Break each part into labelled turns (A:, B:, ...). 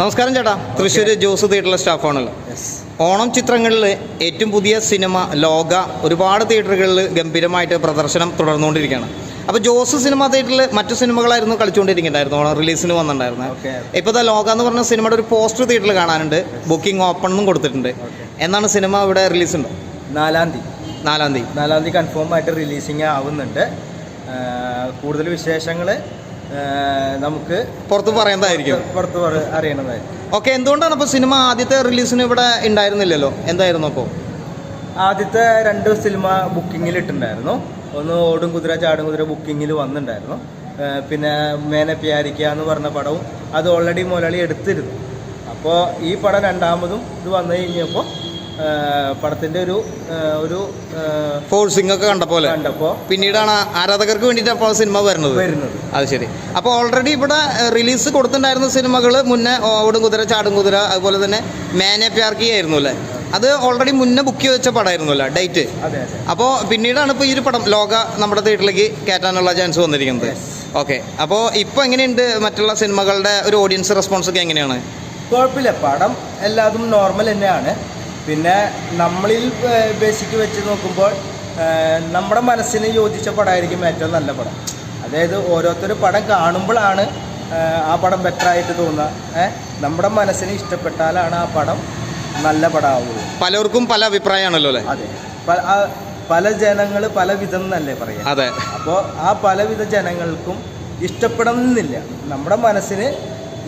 A: നമസ്കാരം ചേട്ടാ. തൃശ്ശൂർ ജോസ് തിയേറ്ററിലെ സ്റ്റാഫാണല്ലോ. ഓണം ചിത്രങ്ങളിൽ ഏറ്റവും പുതിയ സിനിമ ലോക ഒരുപാട് തിയേറ്ററുകളിൽ ഗംഭീരമായിട്ട് പ്രദർശനം തുടർന്നുകൊണ്ടിരിക്കുകയാണ്. അപ്പോൾ ജോസ് സിനിമ തിയേറ്ററിൽ മറ്റു സിനിമകളായിരുന്നു കളിച്ചുകൊണ്ടിരിക്കുന്നുണ്ടായിരുന്നു ഓണം റിലീസിന് വന്നിട്ടുണ്ടായിരുന്നത്
B: ഇപ്പൊ
A: ഇപ്പോൾ ഇതാ ലോക എന്ന് പറഞ്ഞ സിനിമയുടെ ഒരു പോസ്റ്റർ തിയേറ്ററിൽ കാണാനുണ്ട് ബുക്കിംഗ് ഓപ്പൺ എന്നും കൊടുത്തിട്ടുണ്ട്. എന്നാണ് സിനിമ ഇവിടെ റിലീസ് ഉണ്ടോ
B: നാലാം തീയതി.
A: നാലാം തീയതി.
B: നാലാം തീയതി കൺഫേം ആയിട്ട് റിലീസിങ് ആവുന്നുണ്ട്. കൂടുതൽ വിശേഷങ്ങൾ നമുക്ക്
A: പുറത്ത് പറയുന്നതായിരിക്കും
B: പുറത്ത് പറ- അറിയണതായിരിക്കും.
A: ഓക്കെ എന്തുകൊണ്ടാണ് അപ്പോൾ സിനിമ ആദ്യത്തെ റിലീസിന് ഇവിടെ ഉണ്ടായിരുന്നില്ലല്ലോ എന്തായിരുന്നു അപ്പോൾ
B: ആദ്യത്തെ രണ്ട് സിനിമ ബുക്കിങ്ങിൽ ഇട്ടുണ്ടായിരുന്നു ഒന്ന് ഓടും കുതിര ചാടും കുതിര ബുക്കിങ്ങിൽ വന്നിട്ടുണ്ടായിരുന്നു. പിന്നെ മേനെ പ്യാരിക്ക എന്ന് പറഞ്ഞ പടവും അത് ഓൾറെഡി മുതലാളി എടുത്തിരുന്നു. അപ്പോൾ ഈ പടം രണ്ടാമതും ഇത് വന്നു കഴിഞ്ഞപ്പോൾ പടത്തിന്റെ ഒരു ഒരു
A: ഫോഴ്സിംഗ് ഒക്കെ കണ്ടപ്പോലെ
B: കണ്ടപ്പോൾ
A: പിന്നീടാണ് ആരാധകർക്ക് വേണ്ടിയിട്ട് അപ്പോൾ സിനിമ വരുന്നത്.
B: വരുന്നത്.
A: അത് ശരി. അപ്പോൾ ഓൾറെഡി ഇവിടെ റിലീസ് കൊടുത്തിട്ടുണ്ടായിരുന്ന സിനിമകൾ മുന്നേ ഓടും കുതിര ചാടും കുതിര അതുപോലെ തന്നെ മേനെ പ്യാർക്കി ആയിരുന്നു അല്ലേ? അത് ഓൾറെഡി മുന്നേ ബുക്ക് ചെയ്ത് വെച്ച പടമായിരുന്നു അല്ലേ? ഡേറ്റ് അപ്പോൾ പിന്നീടാണ് ഇപ്പോൾ ഈ ഒരു പടം ലോക നമ്മുടെ തിയേറ്ററിലേക്ക് കയറ്റാനുള്ള ചാൻസ് വന്നിരിക്കുന്നത്. ഓക്കെ അപ്പോൾ ഇപ്പോൾ എങ്ങനെയുണ്ട് മറ്റുള്ള സിനിമകളുടെ ഒരു ഓഡിയൻസ് റെസ്പോൺസ് ഒക്കെ എങ്ങനെയാണ്?
B: കുഴപ്പമില്ല. പടം എല്ലാതും നോർമൽ തന്നെയാണ്. പിന്നെ നമ്മളിൽ ബേസിക് വെച്ച് നോക്കുമ്പോൾ നമ്മുടെ മനസ്സിന് യോജിച്ച പടമായിരിക്കും ഏറ്റവും നല്ല പടം. അതായത് ഓരോരുത്തർ പടം കാണുമ്പോഴാണ് ആ, പടം ബെറ്റർ ആയിട്ട് തോന്നുക? നമ്മുടെ മനസ്സിന് ഇഷ്ടപ്പെട്ടാലാണ് ആ പടം നല്ല പടമാവുള്ളൂ
A: പലർക്കും പല അഭിപ്രായമാണല്ലോ അല്ലേ?
B: അതെ. പല ജനങ്ങൾ പല വിധം എന്നല്ലേ പറയാം.
A: അതെ.
B: അപ്പോൾ ആ പലവിധ ജനങ്ങൾക്കും ഇഷ്ടപ്പെടണമെന്നില്ല. നമ്മുടെ മനസ്സിന്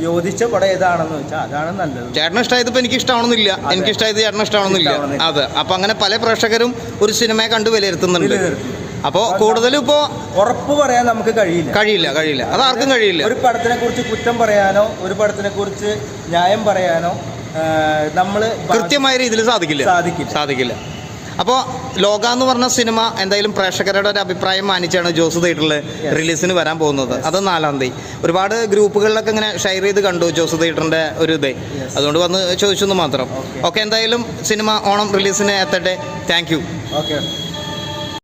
B: യോജിച്ച പടം ഏതാണെന്ന് വെച്ചാൽ അതാണ് നല്ലത്.
A: ചേട്ടന് ഇഷ്ടമായത് ഇപ്പൊ എനിക്ക്
B: ഇഷ്ടമാണെന്നില്ല.
A: എനിക്ക് ഇഷ്ടമായത് ചേട്ടന് ഇഷ്ടമാണെന്നില്ല
B: ഇഷ്ടമാവണമെന്നില്ല.
A: അതെ. അപ്പൊ അങ്ങനെ പല പ്രേക്ഷകരും ഒരു സിനിമയെ കണ്ട് വിലയിരുത്തുന്നുണ്ട്.
B: വിലയിരുത്തുന്നു.
A: അപ്പോൾ കൂടുതലും ഇപ്പോ
B: ഉറപ്പ് പറയാൻ നമുക്ക് കഴിയില്ല.
A: കഴിയില്ല കഴിയില്ല. അത് ആർക്കും കഴിയില്ല.
B: ഒരു പടത്തിനെ കുറിച്ച് കുറ്റം പറയാനോ ഒരു പടത്തിനെ കുറിച്ച് ന്യായം പറയാനോ നമ്മൾ
A: കൃത്യമായ രീതിയിൽ സാധിക്കില്ല.
B: സാധിക്കില്ല.
A: സാധിക്കില്ല. അപ്പോൾ ലോക എന്ന് പറഞ്ഞ സിനിമ എന്തായാലും പ്രേക്ഷകരുടെ ഒരു അഭിപ്രായം മാനിച്ചാണ് ജോസ് തിയേറ്ററിൽ റിലീസിന് വരാൻ പോകുന്നത്. അത് നാലാം തീയതി. ഒരുപാട് ഗ്രൂപ്പുകളിലൊക്കെ ഇങ്ങനെ ഷെയർ ചെയ്ത് കണ്ടു ജോസ് തിയേറ്ററിന്റെ ഒരു ഇത്. അതുകൊണ്ട് വന്ന് ചോദിച്ചു മാത്രം. ഓക്കെ എന്തായാലും സിനിമ ഓണം റിലീസിന് എത്തട്ടെ. Thank you.
B: ഓക്കെ